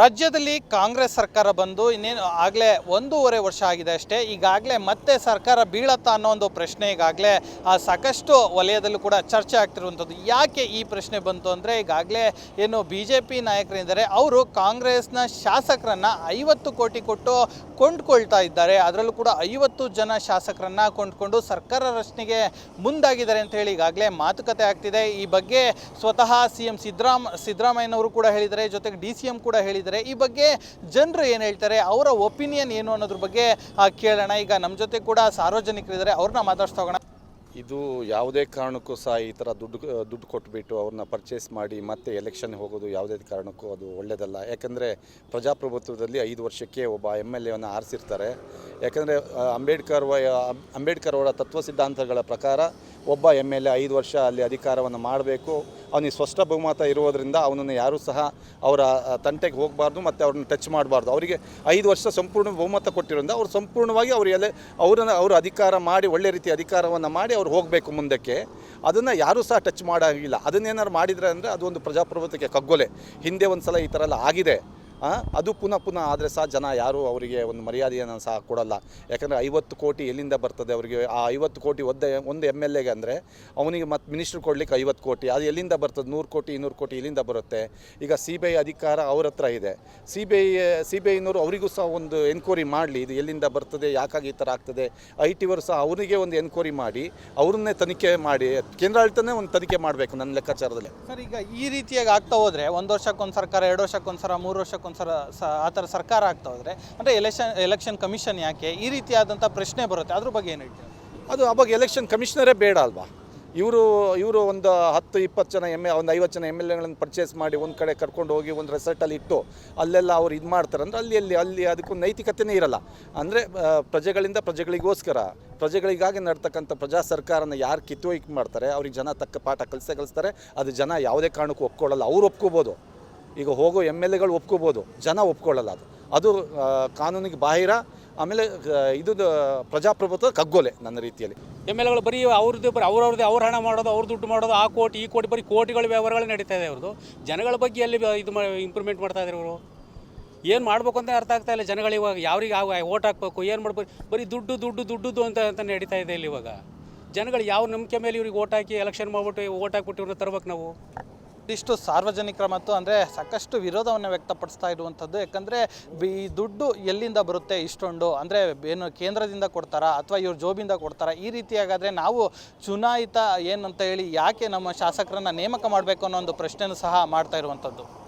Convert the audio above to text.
ರಾಜ್ಯದಲ್ಲಿ ಕಾಂಗ್ರೆಸ್ ಸರ್ಕಾರ ಬಂದು ಇನ್ನೇನು ಆಗಲೇ ಒಂದೂವರೆ ವರ್ಷ ಆಗಿದೆ ಅಷ್ಟೇ. ಈಗಾಗಲೇ ಮತ್ತೆ ಸರ್ಕಾರ ಬೀಳತ್ತಾ ಅನ್ನೋ ಒಂದು ಪ್ರಶ್ನೆ ಈಗಾಗಲೇ ಸಾಕಷ್ಟು ವಲಯದಲ್ಲೂ ಕೂಡ ಚರ್ಚೆ ಆಗ್ತಿರುವಂಥದ್ದು. ಯಾಕೆ ಈ ಪ್ರಶ್ನೆ ಬಂತು ಅಂದರೆ, ಈಗಾಗಲೇ ಏನು ಬಿ ಜೆ ಪಿ ನಾಯಕರಿದ್ದಾರೆ, ಅವರು ಕಾಂಗ್ರೆಸ್ನ ಶಾಸಕರನ್ನು ಐವತ್ತು ಕೋಟಿ ಕೊಟ್ಟು ಕೊಂಡ್ಕೊಳ್ತಾ ಇದ್ದಾರೆ. ಅದರಲ್ಲೂ ಕೂಡ ಐವತ್ತು ಜನ ಶಾಸಕರನ್ನು ಕೊಂಡ್ಕೊಂಡು ಸರ್ಕಾರ ರಚನೆಗೆ ಮುಂದಾಗಿದ್ದಾರೆ ಅಂತ ಹೇಳಿ ಈಗಾಗಲೇ ಮಾತುಕತೆ ಆಗ್ತಿದೆ. ಈ ಬಗ್ಗೆ ಸ್ವತಃ ಸಿ ಎಂ ಸಿದ್ದರಾಮ, ಸಿದ್ದರಾಮಯ್ಯನವರು ಕೂಡ ಹೇಳಿದ್ದಾರೆ. ಜೊತೆಗೆ ಡಿ ಸಿ ಎಂ ಕೂಡ ಹೇಳಿದ್ದಾರೆ. ಈ ಬಗ್ಗೆ ಜನರು ಏನು ಹೇಳ್ತಾರೆ, ಅವರ ಒಪಿನಿಯನ್ ಏನು ಅನ್ನೋದ್ರ ಬಗ್ಗೆ ಕೇಳೋಣ. ಈಗ ನಮ್ಮ ಜೊತೆ ಕೂಡ ಸಾರ್ವಜನಿಕರಿದ್ದಾರೆ, ಅವ್ರನ್ನ ಮಾತಾಡ್ಸ್ತಾ ಹೋಗೋಣ. ಇದು ಯಾವುದೇ ಕಾರಣಕ್ಕೂ ಸಹ ಈ ಥರ ದುಡ್ಡು ದುಡ್ಡು ಕೊಟ್ಬಿಟ್ಟು ಅವ್ರನ್ನ ಪರ್ಚೇಸ್ ಮಾಡಿ ಮತ್ತೆ ಎಲೆಕ್ಷನ್ ಹೋಗೋದು ಯಾವುದೇ ಕಾರಣಕ್ಕೂ ಅದು ಒಳ್ಳೆಯದಲ್ಲ ಯಾಕಂದರೆ ಪ್ರಜಾಪ್ರಭುತ್ವದಲ್ಲಿ ಐದು ವರ್ಷಕ್ಕೆ ಒಬ್ಬ ಎಂ ಎಲ್ ಎವನ್ನು ಆರಿಸಿರ್ತಾರೆ. ಯಾಕಂದರೆ ಅಂಬೇಡ್ಕರ್ ಅಂಬೇಡ್ಕರ್ ಅವರ ತತ್ವ ಸಿದ್ಧಾಂತಗಳ ಪ್ರಕಾರ ಒಬ್ಬ ಎಂ ಎಲ್ ಎ ಐದು ವರ್ಷ ಅಲ್ಲಿ ಅಧಿಕಾರವನ್ನು ಮಾಡಬೇಕು. ಅವನಿಗೆ ಸ್ಪಷ್ಟ ಬಹುಮತ ಇರುವುದರಿಂದ ಅವನನ್ನು ಯಾರೂ ಸಹ ಅವರ ತಂಟೆಗೆ ಹೋಗಬಾರ್ದು ಮತ್ತು ಅವ್ರನ್ನ ಟಚ್ ಮಾಡಬಾರ್ದು. ಅವರಿಗೆ ಐದು ವರ್ಷ ಸಂಪೂರ್ಣ ಬಹುಮತ ಕೊಟ್ಟಿರೋದ್ರಿಂದ ಅವ್ರು ಸಂಪೂರ್ಣವಾಗಿ ಅವರು ಎಲೆ, ಅವರನ್ನು, ಅವರು ಅಧಿಕಾರ ಮಾಡಿ, ಒಳ್ಳೆ ರೀತಿ ಅಧಿಕಾರವನ್ನು ಮಾಡಿ ಅವ್ರು ಹೋಗಬೇಕು ಮುಂದಕ್ಕೆ. ಅದನ್ನು ಯಾರೂ ಸಹ ಟಚ್ ಮಾಡೋಂಗಿಲ್ಲ. ಅದನ್ನೇನಾದ್ರು ಮಾಡಿದರೆ ಅಂದರೆ ಅದು ಒಂದು ಪ್ರಜಾಪ್ರಭುತ್ವಕ್ಕೆ ಕಗ್ಗೊಲೆ. ಹಿಂದೆ ಒಂದು ಸಲ ಈ ಥರ ಎಲ್ಲ ಆಗಿದೆ. ಅದು ಪುನಃ ಪುನಃ ಆದರೆ ಸಹ ಜನ ಯಾರೂ ಅವರಿಗೆ ಒಂದು ಮರ್ಯಾದೆಯನ್ನು ಸಹ ಕೊಡಲ್ಲ. ಯಾಕಂದರೆ ಐವತ್ತು ಕೋಟಿ ಎಲ್ಲಿಂದ ಬರ್ತದೆ ಅವರಿಗೆ? ಆ ಐವತ್ತು ಕೋಟಿ ಒದ್ದೆ, ಒಂದು ಎಂ ಎಲ್ ಎಗೆ ಅಂದರೆ ಅವನಿಗೆ ಮತ್ತು ಮಿನಿಸ್ಟ್ರ್ ಕೊಡಲಿಕ್ಕೆ ಐವತ್ತು ಕೋಟಿ. ಅದು ಎಲ್ಲಿಂದ ಬರ್ತದೆ? ನೂರು ಕೋಟಿ, ಇನ್ನೂರು ಕೋಟಿ ಎಲ್ಲಿಂದ ಬರುತ್ತೆ? ಈಗ ಸಿ ಬಿ ಐ ಅಧಿಕಾರ ಅವ್ರ ಹತ್ರ ಇದೆ. C B I C B ಐನವರು ಅವರಿಗೂ ಸಹ ಒಂದು ಎನ್ಕ್ವೈರಿ ಮಾಡಲಿ. ಇದು ಎಲ್ಲಿಂದ ಬರ್ತದೆ? ಯಾಕಾಗಿ ಈ ಥರ ಆಗ್ತದೆ? ಐ ಟಿವರು ಸಹ ಅವರಿಗೆ ಒಂದು ಎನ್ಕ್ವೈರಿ ಮಾಡಿ, ಅವ್ರನ್ನೇ ತನಿಖೆ ಮಾಡಿ, ಕೇಂದ್ರಾಡಳಿತನೇ ಒಂದು ತನಿಖೆ ಮಾಡಬೇಕು ನನ್ನ ಲೆಕ್ಕಾಚಾರದಲ್ಲಿ. ಸರ್, ಈಗ ಈ ರೀತಿಯಾಗಿ ಆಗ್ತಾ ಹೋದರೆ, ಒಂದು ವರ್ಷಕ್ಕೊಂದು ಸರ್ಕಾರ ಎರಡು ವರ್ಷಕ್ಕೊಂದ್ಸಲ ಮೂರು ವರ್ಷಕ್ಕೊಂದ್ಸಲ ಸ ಆ ಥರ ಸರ್ಕಾರ ಆಗ್ತಾ ಹೋದ್ರೆ, ಅಂದರೆ ಎಲೆಕ್ಷನ್ ಎಲೆಕ್ಷನ್ ಕಮಿಷನ್ ಯಾಕೆ ಈ ರೀತಿಯಾದಂಥ ಪ್ರಶ್ನೆ ಬರುತ್ತೆ. ಅದ್ರ ಬಗ್ಗೆ ಏನು ಹೇಳ್ತೀರಾ? ಅದು ಅವಾಗ ಎಲೆಕ್ಷನ್ ಕಮಿಷನರೇ ಬೇಡ ಅಲ್ವಾ? ಇವರು ಇವರು ಒಂದು ಹತ್ತು, ಇಪ್ಪತ್ತು ಜನ ಎಂ ಎ, ಒಂದು ಐವತ್ತು ಜನ ಎಂ ಎಲ್ ಎಗಳನ್ನು ಪರ್ಚೇಸ್ ಮಾಡಿ ಒಂದು ಕಡೆ ಕರ್ಕೊಂಡು ಹೋಗಿ ಒಂದು ರೆಸಾರ್ಟಲ್ಲಿ ಇಟ್ಟು ಅಲ್ಲೆಲ್ಲ ಅವ್ರು ಇದು ಮಾಡ್ತಾರೆ ಅಂದರೆ ಅಲ್ಲಿ ಅಲ್ಲಿ ಅಲ್ಲಿ ಅದಕ್ಕೂ ನೈತಿಕತೆನೇ ಇರಲ್ಲ. ಅಂದರೆ ಪ್ರಜೆಗಳಿಂದ ಪ್ರಜೆಗಳಿಗೋಸ್ಕರ, ಪ್ರಜೆಗಳಿಗಾಗಿ ನಡ್ತಕ್ಕಂಥ ಪ್ರಜಾ ಸರ್ಕಾರನ ಯಾರು ಕಿತ್ತೋಯ್ಕೆ ಮಾಡ್ತಾರೆ, ಅವ್ರಿಗೆ ಜನ ತಕ್ಕ ಪಾಠ ಕಲಿಸೇ ಕಲಿಸ್ತಾರೆ, ಅದು ಜನ ಯಾವುದೇ ಕಾರಣಕ್ಕೂ ಒಪ್ಕೊಳ್ಳಲ್ಲ. ಅವ್ರು ಒಪ್ಕೋಬೋದು. ಈಗ ಹೋಗೋ ಎಂ ಎಲ್ ಎಗಳು ಒಪ್ಕೋಬೋದು. ಜನ ಒಪ್ಕೊಳ್ಳಲ್ಲ ಅದು. ಅದು ಕಾನೂನಿಗೆ ಬಾಹಿರ. ಆಮೇಲೆ ಇದು ಪ್ರಜಾಪ್ರಭುತ್ವ ಕಗ್ಗೊಲೆ ನನ್ನ ರೀತಿಯಲ್ಲಿ. ಎಂ ಎಲ್ ಎಗಳು ಬರೀ ಅವ್ರದ್ದು, ಬರೀ ಅವ್ರವ್ರದ್ದು, ಅವ್ರ ಹಣ ಮಾಡೋದು, ಅವ್ರ ದುಡ್ಡು ಮಾಡೋದು, ಆ ಕೋಟಿ, ಈ ಕೋಟಿ, ಬರೀ ಕೋಟಿಗಳ ವ್ಯವಹಾರಗಳು ನಡೀತಾ ಇದೆ ಅವ್ರದ್ದು. ಜನಗಳ ಬಗ್ಗೆ ಎಲ್ಲಿ ಇದು ಇಂಪ್ರೂವ್ಮೆಂಟ್ ಮಾಡ್ತಾ ಇದ್ದಾರೆ ಅವರು ಏನು ಮಾಡಬೇಕು ಅಂತ ಅರ್ಥ ಆಗ್ತಾ ಇಲ್ಲ ಜನಗಳು ಇವಾಗ. ಯಾವ್ರಿಗೆ ಯಾವ ಓಟ್ ಹಾಕ್ಬೇಕು, ಏನು ಮಾಡ್ಬೇಕು? ಬರೀ ದುಡ್ಡು ದುಡ್ಡು ದುಡ್ಡು ಅಂತ ಅಂತ ನಡೀತಾ ಇದೆ ಇಲ್ಲಿ ಇವಾಗ. ಜನಗಳು ಯಾವ ನಂಬಿಕೆ ಮೇಲೆ ಇವ್ರಿಗೆ ಓಟ್ ಹಾಕಿ ಎಲೆಕ್ಷನ್ ಮಾಡ್ಬಿಟ್ಟು ಓಟ್ ಹಾಕ್ಬಿಟ್ಟು ಇವ್ರನ್ನ ತರ್ಬೇಕು ನಾವು? ಇಷ್ಟು ಸಾರ್ವಜನಿಕರ ಮತ್ತು ಅಂದರೆ ಸಾಕಷ್ಟು ವಿರೋಧವನ್ನು ವ್ಯಕ್ತಪಡಿಸ್ತಾ ಇರುವಂಥದ್ದು. ಯಾಕಂದರೆ ಈ ದುಡ್ಡು ಎಲ್ಲಿಂದ ಬರುತ್ತೆ ಇಷ್ಟೊಂದು? ಅಂದರೆ ಏನು ಕೇಂದ್ರದಿಂದ ಕೊಡ್ತಾರಾ ಅಥವಾ ಇವ್ರ ಜೋಬಿಂದ ಕೊಡ್ತಾರಾ? ಈ ರೀತಿಯಾಗಾದರೆ ನಾವು ಚುನಾಯಿತ ಏನಂತ ಹೇಳಿ ಯಾಕೆ ನಮ್ಮ ಶಾಸಕರನ್ನು ನೇಮಕ ಮಾಡಬೇಕು ಅನ್ನೋ ಒಂದು ಪ್ರಶ್ನೆನೂ ಸಹ ಮಾಡ್ತಾ ಇರುವಂಥದ್ದು.